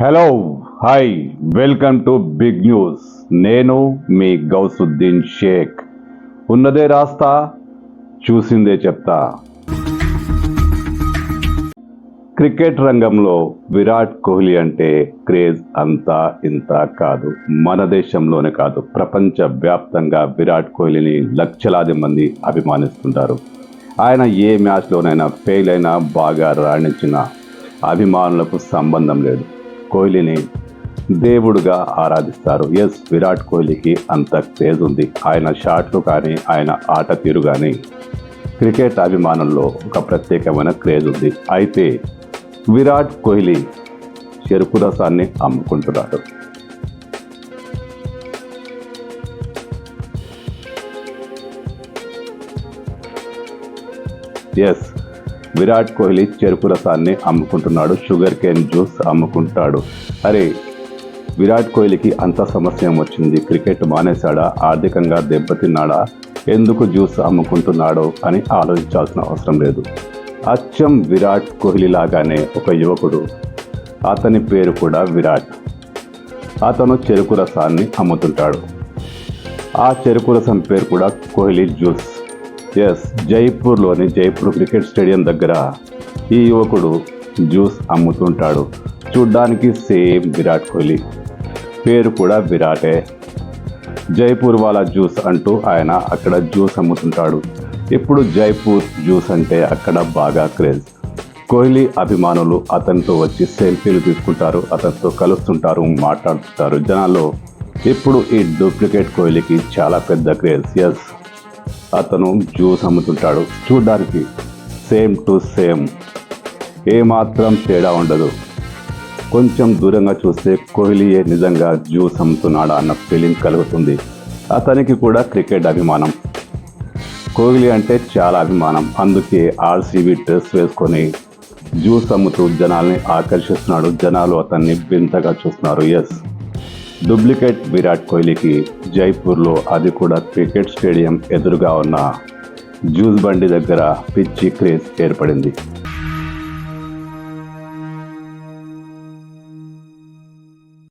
Hello hi welcome to big news నేను మీ గౌసుద్దీన్ షేక్. ఉన్నదే రాస్తా చూసిందే చెప్తా. క్రికెట్ రంగంలో విరాట్ కోహ్లీ అంటే క్రేజ్ అంతా ఇంత కాదు. మన దేశంలోనే కాదు ప్రపంచ వ్యాప్తంగా విరాట్ కోహ్లీని లక్షలాది మంది అభిమానిస్తుంటారు. ఆయన ఏ మ్యాచ్లోనైనా ఫెయిల్ అయినా బాగా రాణించిన అభిమానులకు సంబంధం లేదు. కోహ్లీని దేవుడుగా ఆరాధిస్తారు. ఎస్ విరాట్ కోహ్లీకి అంత క్రేజ్ ఉంది. ఆయన షాట్లు కానీ ఆయన ఆట తీరు కానీ క్రికెట్ అభిమానంలో ఒక ప్రత్యేకమైన క్రేజ్ ఉంది. అయితే విరాట్ కోహ్లీ చెరుకు రసాన్ని అమ్ముకుంటున్నాడు. ఎస్ విరాట్ కోహ్లీ చెరుకు రసాన్ని అమ్ముకుంటున్నాడు షుగర్ కేన్ జ్యూస్ అమ్ముకుంటాడు. అరే విరాట్ కోహ్లీకి అంత సమస్య వచ్చింది క్రికెట్ మానేశాడా? ఆర్థికంగా దెబ్బతిన్నాడా? ఎందుకు జ్యూస్ అమ్ముకుంటున్నాడో అని ఆలోచించాల్సిన అవసరం లేదు. అచ్చం విరాట్ కోహ్లీ లాగానే ఒక యువకుడు. అతని పేరు కూడా విరాట్. అతను చెరుకు రసాన్ని అమ్ముతుంటాడు. ఆ చెరుకు రసం పేరు కూడా కోహ్లీ జ్యూస్. ఎస్ జైపూర్లోని జైపూర్ క్రికెట్ స్టేడియం దగ్గర ఈ యువకుడు జ్యూస్ అమ్ముతుంటాడు. చూడ్డానికి సేమ్ విరాట్ కోహ్లీ. పేరు కూడా విరాటే. జైపూర్ వాళ్ళ జ్యూస్ అంటూ ఆయన అక్కడ జ్యూస్ అమ్ముతుంటాడు. ఇప్పుడు జైపూర్ జ్యూస్ అంటే అక్కడ బాగా క్రేజ్. కోహ్లీ అభిమానులు అతనితో వచ్చి సెల్ఫీలు తీసుకుంటారు అతనితో కలుస్తుంటారు మాట్లాడుతుంటారు. జనాల్లో ఇప్పుడు ఈ డూప్లికేట్ కోహ్లీకి చాలా పెద్ద క్రేజ్. ఎస్. అతను జ్యూస్ అమ్ముతుంటాడు. చూడ్డానికి సేమ్ టు సేమ్. ఏమాత్రం తేడా ఉండదు. కొంచెం దూరంగా చూస్తే కోహ్లీయే నిజంగా జ్యూస్ అమ్ముతున్నాడా అన్న ఫీలింగ్ కలుగుతుంది. అతనికి కూడా క్రికెట్ అభిమానం. కోహ్లీ అంటే చాలా అభిమానం. అందుకే ఆర్సీబీ డ్రెస్ వేసుకొని జ్యూస్ అమ్ముతూ జనాల్ని ఆకర్షిస్తున్నాడు. జనాలు అతన్ని వింతగా చూస్తున్నారు. ఎస్ డూప్లికేట్ విరాట్ కోహ్లీకి జైపూర్లో అది కూడా క్రికెట్ స్టేడియం ఎదురుగా ఉన్న జ్యూస్ బండి దగ్గర పిచ్చి క్రేజ్ ఏర్పడింది.